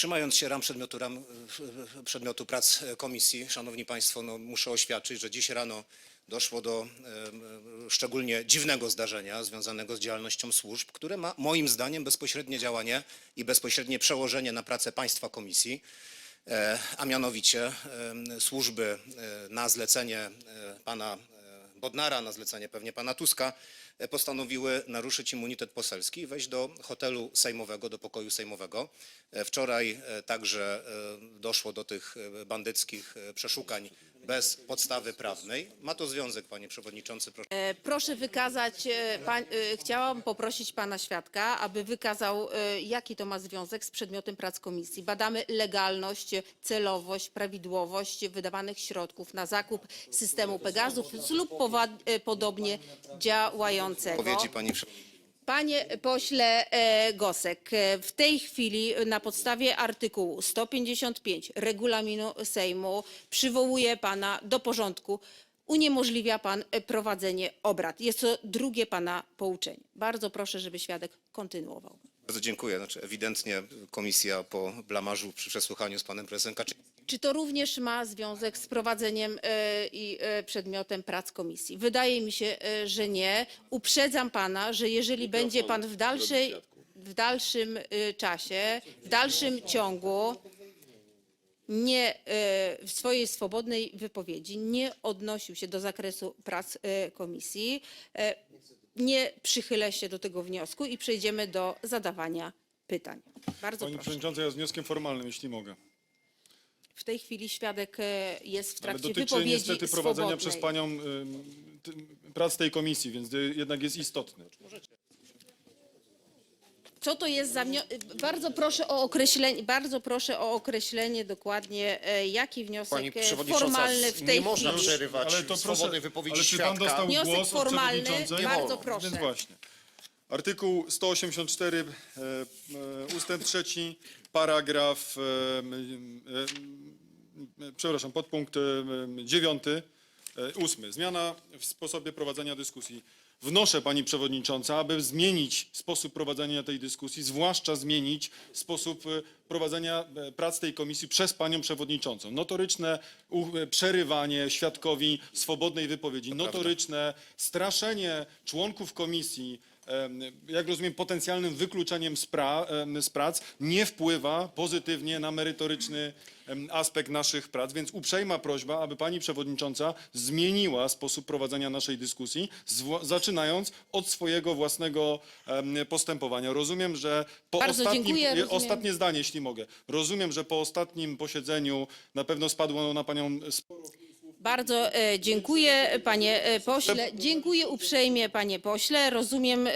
Trzymając się ram przedmiotu, ram, przedmiotu prac komisji, szanowni państwo, no, muszę oświadczyć, że dziś rano doszło do szczególnie dziwnego zdarzenia związanego z działalnością służb, które ma moim zdaniem bezpośrednie działanie i bezpośrednie przełożenie na pracę państwa komisji, e, a mianowicie służby e, na zlecenie e, pana Bodnara, na zlecenie pewnie pana Tuska, e, postanowiły naruszyć immunitet poselski i wejść do hotelu sejmowego, do pokoju sejmowego. E, Wczoraj e, także doszło do tych bandyckich przeszukań bez podstawy prawnej. Ma to związek, panie przewodniczący, proszę. Proszę wykazać, chciałam poprosić pana świadka, aby wykazał, jaki to ma związek z przedmiotem prac komisji. Badamy legalność, celowość, prawidłowość wydawanych środków na zakup systemu Pegasus lub e, podobnie działającego. Odpowiedzi pani. Panie pośle e, Gosek, e, w tej chwili na podstawie artykułu 155 regulaminu Sejmu przywołuje pana do porządku. Uniemożliwia pan e, prowadzenie obrad. Jest to drugie pana pouczenie. Bardzo proszę, żeby świadek kontynuował. Bardzo dziękuję. Znaczy, ewidentnie komisja po blamarzu przy przesłuchaniu z panem prezesem Kaczyńskim Czy to również ma związek z prowadzeniem e, i e, przedmiotem prac komisji? Wydaje mi się, e, że nie. Uprzedzam pana, że jeżeli będzie pan w, dalszej, w dalszym czasie, w dalszym ciągu nie, w swojej swobodnej wypowiedzi nie odnosił się do zakresu prac komisji, nie przychylę się do tego wniosku i przejdziemy do zadawania pytań. Bardzo Pani proszę. Przewodnicząca, ja z wnioskiem formalnym, jeśli mogę. W tej chwili świadek e, jest w Ale trakcie dotyczy wypowiedzi niestety prowadzenia swobodnej. przez Panią ty- prac tej komisji, więc y, jednak jest istotny. Co to jest za? Bardzo proszę o określenie, bardzo proszę o określenie dokładnie, e, jaki wniosek e, formalny w tej nie można chwili. przerywać Ale to proszę, swobodnej wypowiedzi ale czy świadka. Pan dostał Wniosek głos od formalny, przewodniczącej? bardzo proszę. Więc właśnie. Artykuł 184 e, e, ustęp trzeci, paragraf, e, przepraszam, podpunkt e, e, dziewiąty, e, ósmy. Zmiana w sposobie prowadzenia dyskusji. Wnoszę, Pani Przewodnicząca, aby zmienić sposób prowadzenia tej dyskusji, zwłaszcza zmienić sposób prowadzenia prac tej komisji przez Panią Przewodniczącą. Notoryczne przerywanie świadkowi swobodnej wypowiedzi, notoryczne straszenie członków komisji, jak rozumiem, potencjalnym wykluczeniem z, pra, z prac nie wpływa pozytywnie na merytoryczny aspekt naszych prac, więc uprzejma prośba, aby pani przewodnicząca zmieniła sposób prowadzenia naszej dyskusji, zaczynając od swojego własnego postępowania. Rozumiem, że po Bardzo ostatnim, dziękuję, e, rozumiem. ostatnie zdanie, jeśli mogę. Rozumiem, że po ostatnim posiedzeniu na pewno spadło na panią sporo Bardzo e, dziękuję panie e, pośle. Dziękuję uprzejmie panie pośle. Rozumiem e,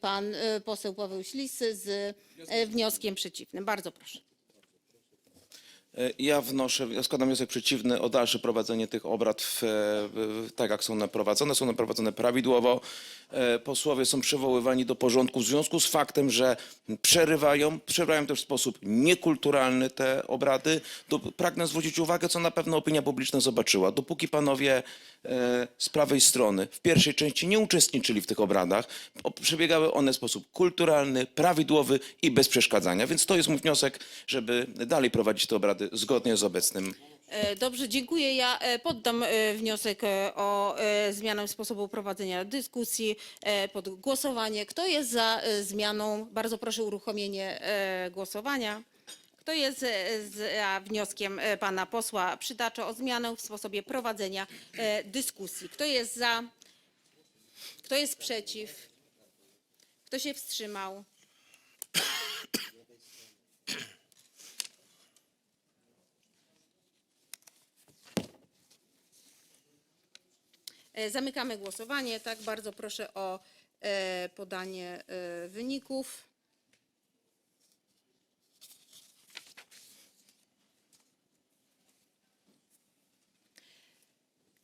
pan poseł Paweł Ślis z wnioskiem przeciwnym. Bardzo proszę. E, Ja wnoszę, ja składam wniosek przeciwny o dalsze prowadzenie tych obrad w, w, tak, jak są one prowadzone. Są one prowadzone prawidłowo. E, Posłowie są przywoływani do porządku w związku z faktem, że przerywają, przerywają też w sposób niekulturalny te obrady. Pragnę zwrócić uwagę, co na pewno opinia publiczna zobaczyła. Dopóki panowie e, z prawej strony w pierwszej części nie uczestniczyli w tych obradach, przebiegały one w sposób kulturalny, prawidłowy i bez przeszkadzania. Więc to jest mój wniosek, żeby dalej prowadzić te obrady zgodnie z obecnym E, Dobrze, dziękuję. Ja e, poddam e, wniosek o zmianę sposobu prowadzenia dyskusji pod głosowanie. Kto jest za zmianą? Bardzo proszę o uruchomienie głosowania. Kto jest za wnioskiem pana posła Przydacza o zmianę w sposobie prowadzenia dyskusji? Kto jest za? Kto jest przeciw? Kto się wstrzymał? Zamykamy głosowanie. Tak, bardzo proszę o e, podanie e, wyników.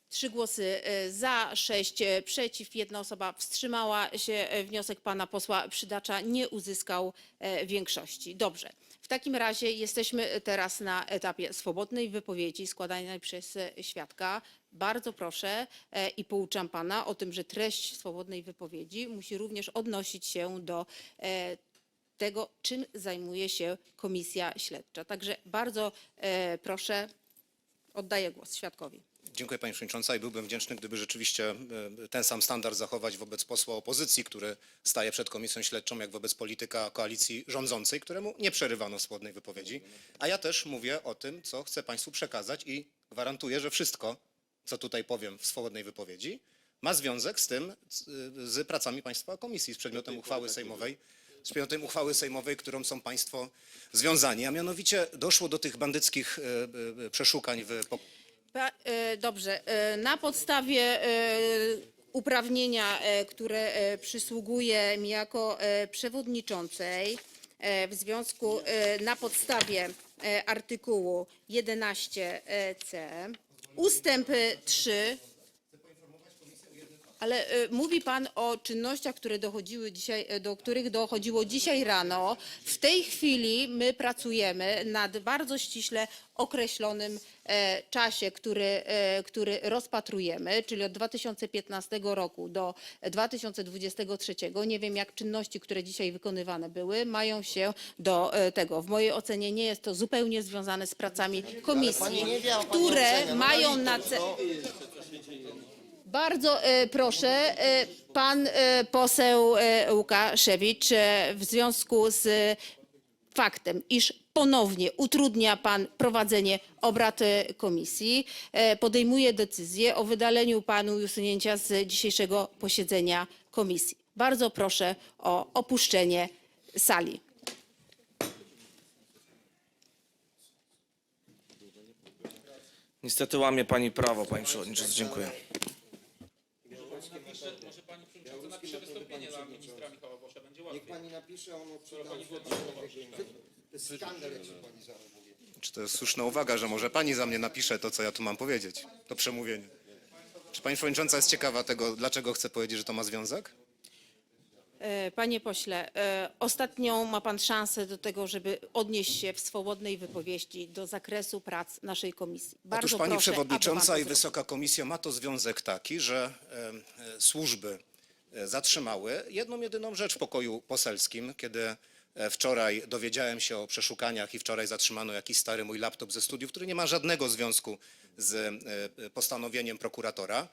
Trzy głosy e, za, sześć e, przeciw, jedna osoba wstrzymała się. E, Wniosek pana posła Przydacza nie uzyskał e, większości. Dobrze. W takim razie jesteśmy teraz na etapie swobodnej wypowiedzi składanej przez e, świadka. Bardzo proszę e, i pouczam pana o tym, że treść swobodnej wypowiedzi musi również odnosić się do e, tego, czym zajmuje się komisja śledcza. Także bardzo e, proszę, oddaję głos świadkowi. Dziękuję Pani Przewodnicząca i byłbym wdzięczny, gdyby rzeczywiście e, ten sam standard zachować wobec posła opozycji, który staje przed komisją śledczą, jak wobec polityka koalicji rządzącej, któremu nie przerywano swobodnej wypowiedzi. A ja też mówię o tym, co chcę Państwu przekazać i gwarantuję, że wszystko, co tutaj powiem w swobodnej wypowiedzi, ma związek z tym, z, pracami Państwa komisji, z przedmiotem uchwały sejmowej, z przedmiotem uchwały sejmowej, którą są Państwo związani. A mianowicie doszło do tych bandyckich e, e, przeszukań w Pa, e, dobrze. E, na podstawie e, uprawnienia, które przysługuje mi jako przewodniczącej, w związku na podstawie artykułu 11c, ustęp 3 ale e, mówi pan o czynnościach, które dochodziły dzisiaj, e, do których dochodziło dzisiaj rano. W tej chwili my pracujemy nad bardzo ściśle określonym e, czasie, który, e, który rozpatrujemy, czyli od 2015 roku do 2023. Nie wiem, jak czynności, które dzisiaj wykonywane były, mają się do e, tego. W mojej ocenie nie jest to zupełnie związane z pracami komisji, wie, które mają na celu. Bardzo e, proszę, e, pan e, poseł Łukaszewicz w związku z faktem, iż ponownie utrudnia pan prowadzenie obrad komisji, podejmuje decyzję o wydaleniu panu i usunięcia z dzisiejszego posiedzenia komisji. Bardzo proszę o opuszczenie sali. Niestety łamie pani prawo, pani przewodniczący. Dziękuję. Niech pani napisze, on odczyta. To jest skandal, jak się pani zachowuje. Czy to jest słuszna uwaga, że może pani za mnie napisze to, co ja tu mam powiedzieć, to przemówienie? Czy pani przewodnicząca jest ciekawa tego, dlaczego chcę powiedzieć, że to ma związek? E, Panie pośle, e, ostatnią ma pan szansę do tego, żeby odnieść się w swobodnej wypowiedzi do zakresu prac naszej komisji. Bardzo Otóż pani proszę, aby pan to przewodnicząca i zrobił. wysoka komisja ma to związek taki, że e, e, służby zatrzymały jedną jedyną rzecz w pokoju poselskim, kiedy e, wczoraj dowiedziałem się o przeszukaniach i wczoraj zatrzymano jakiś stary mój laptop ze studiów, który nie ma żadnego związku z e, postanowieniem prokuratora.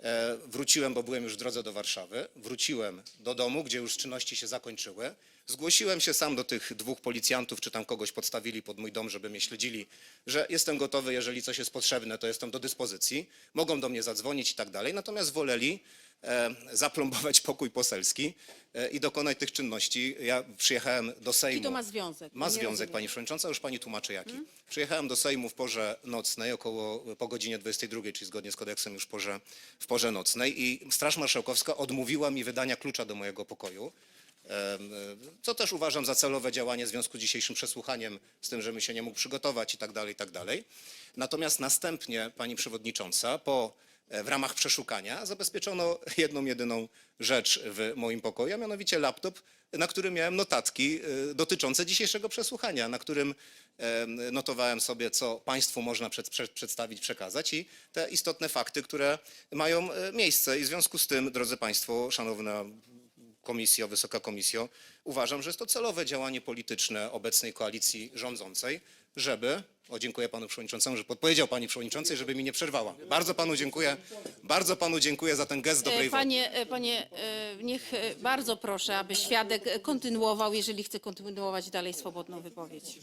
E, Wróciłem, bo byłem już w drodze do Warszawy. Wróciłem do domu, gdzie już czynności się zakończyły. Zgłosiłem się sam do tych dwóch policjantów, czy tam kogoś podstawili pod mój dom, żeby mnie śledzili, że jestem gotowy, jeżeli coś jest potrzebne, to jestem do dyspozycji. Mogą do mnie zadzwonić i tak dalej. Natomiast woleli e, zaplombować pokój poselski e, i dokonać tych czynności. Ja przyjechałem do Sejmu. I to ma związek. Ma związek, rozumiem. pani przewodnicząca, już pani tłumaczy jaki. Przyjechałem do Sejmu w porze nocnej, około po godzinie 22, czyli zgodnie z kodeksem już w porze, w porze nocnej i Straż Marszałkowska odmówiła mi wydania klucza do mojego pokoju. Em, Co też uważam za celowe działanie w związku z dzisiejszym przesłuchaniem, z tym, że mi się nie mógł przygotować i tak dalej, i tak dalej. Natomiast następnie pani przewodnicząca po e, w ramach przeszukania zabezpieczono jedną, jedyną rzecz w moim pokoju, a mianowicie laptop, na którym miałem notatki e, dotyczące dzisiejszego przesłuchania, na którym e, notowałem sobie, co państwu można przed, przed, przedstawić, przekazać i te istotne fakty, które mają e, miejsce. I w związku z tym, drodzy państwo, szanowna komisjo, wysoka komisjo, uważam, że jest to celowe działanie polityczne obecnej koalicji rządzącej, żeby, o dziękuję panu przewodniczącemu, że podpowiedział pani przewodniczącej, żeby mi nie przerwała. Bardzo panu dziękuję, bardzo panu dziękuję za ten gest dobrej E, woli. Panie, e, panie e, niech e, bardzo proszę, aby świadek kontynuował, jeżeli chce kontynuować dalej swobodną wypowiedź.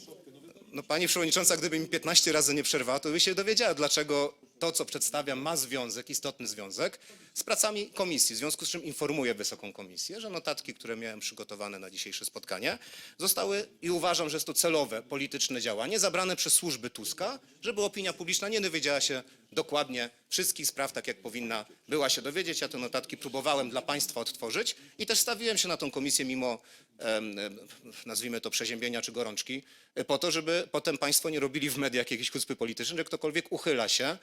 No pani przewodnicząca, gdyby mi 15 razy nie przerwała, to by się dowiedziała, dlaczego to, co przedstawiam, ma związek, istotny związek z pracami komisji. W związku z czym informuję Wysoką Komisję, że notatki, które miałem przygotowane na dzisiejsze spotkanie, zostały i uważam, że jest to celowe, polityczne działanie, zabrane przez służby Tuska, żeby opinia publiczna nie dowiedziała się dokładnie wszystkich spraw, tak jak powinna była się dowiedzieć. Ja te notatki próbowałem dla państwa odtworzyć i też stawiłem się na tą komisję mimo, nazwijmy to, przeziębienia czy gorączki, po to, żeby potem państwo nie robili w mediach jakiejś chucpy politycznej, że ktokolwiek uchyla się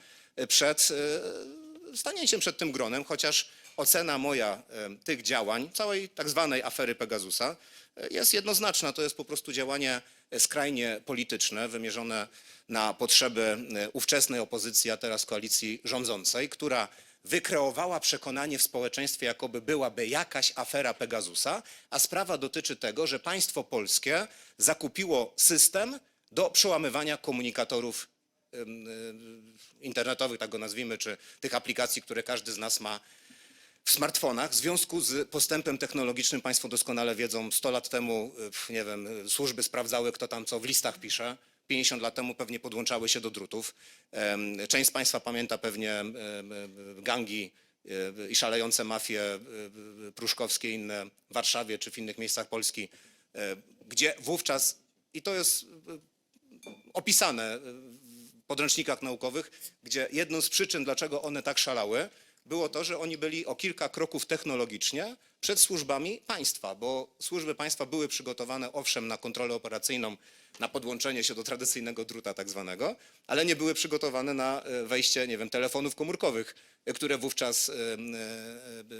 przed e, stanięciem przed tym gronem, chociaż ocena moja em, tych działań, całej tak zwanej afery Pegasusa e, jest jednoznaczna. To jest po prostu działanie e, skrajnie polityczne, wymierzone na potrzeby e, ówczesnej opozycji, a teraz koalicji rządzącej, która wykreowała przekonanie w społeczeństwie, jakoby byłaby jakaś afera Pegasusa, a sprawa dotyczy tego, że państwo polskie zakupiło system do przełamywania komunikatorów internetowych, tak go nazwijmy, czy tych aplikacji, które każdy z nas ma w smartfonach. W związku z postępem technologicznym, Państwo doskonale wiedzą, 100 lat temu, y, nie wiem, y, służby sprawdzały, kto tam co w listach pisze. 50 lat temu pewnie podłączały się do drutów. Część z Państwa pamięta pewnie gangi y, i szalejące mafie y, y, pruszkowskie, inne w Warszawie czy w innych miejscach Polski, y, gdzie wówczas, i to jest opisane podręcznikach naukowych, gdzie jedną z przyczyn, dlaczego one tak szalały, było to, że oni byli o kilka kroków technologicznie przed służbami państwa, bo służby państwa były przygotowane owszem na kontrolę operacyjną, na podłączenie się do tradycyjnego druta tak zwanego, ale nie były przygotowane na e, wejście, nie wiem, telefonów komórkowych, e, które wówczas e,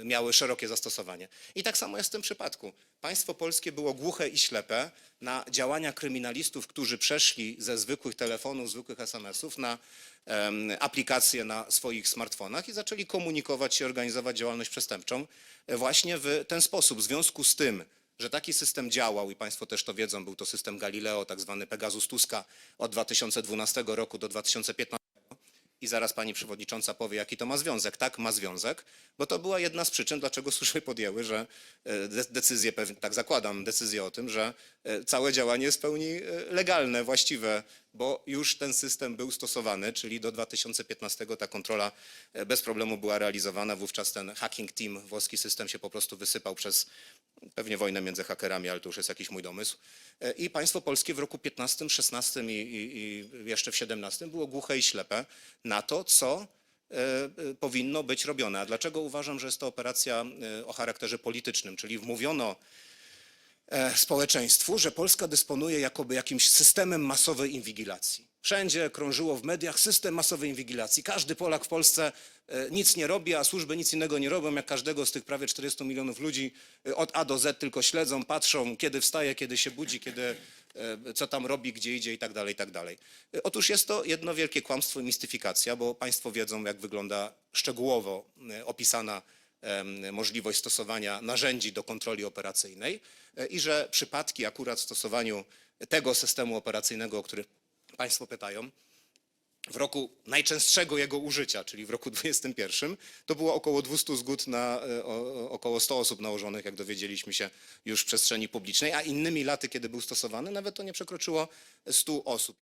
miały szerokie zastosowanie. I tak samo jest w tym przypadku. Państwo polskie było głuche i ślepe na działania kryminalistów, którzy przeszli ze zwykłych telefonów, zwykłych SMS-ów na aplikacje na swoich smartfonach i zaczęli komunikować i organizować działalność przestępczą właśnie w ten sposób. W związku z tym, że taki system działał i Państwo też to wiedzą, był to system Galileo, tak zwany Pegasus Tuska od 2012 roku do 2015 i zaraz pani przewodnicząca powie, jaki to ma związek. Tak, ma związek, bo to była jedna z przyczyn, dlaczego służby podjęły, że e, de- decyzję, tak zakładam, decyzję o tym, że e, całe działanie jest w pełni e, legalne, właściwe, bo już ten system był stosowany, czyli do 2015 ta kontrola e, bez problemu była realizowana. Wówczas ten hacking team, włoski system się po prostu wysypał przez pewnie wojnę między hakerami, ale to już jest jakiś mój domysł. E, I państwo polskie w roku 15, 16 i, i, jeszcze w 17 było głuche i ślepe na to, co e, powinno być robione. A dlaczego uważam, że jest to operacja o charakterze politycznym? Czyli wmówiono społeczeństwu, że Polska dysponuje jakoby jakimś systemem masowej inwigilacji. Wszędzie krążyło w mediach system masowej inwigilacji. Każdy Polak w Polsce e, nic nie robi, a służby nic innego nie robią, jak każdego z tych prawie 40 milionów ludzi e, od A do Z tylko śledzą, patrzą, kiedy wstaje, kiedy się budzi, kiedy, e, co tam robi, gdzie idzie i tak dalej, i tak dalej. E, Otóż jest to jedno wielkie kłamstwo i mistyfikacja, bo Państwo wiedzą, jak wygląda szczegółowo e, opisana możliwość stosowania narzędzi do kontroli operacyjnej e, i że przypadki akurat w stosowaniu tego systemu operacyjnego, o który Państwo pytają, w roku najczęstszego jego użycia, czyli w roku 21, to było około 200 zgód na e, około 100 osób nałożonych, jak dowiedzieliśmy się już w przestrzeni publicznej, a innymi laty, kiedy był stosowany, nawet to nie przekroczyło 100 osób.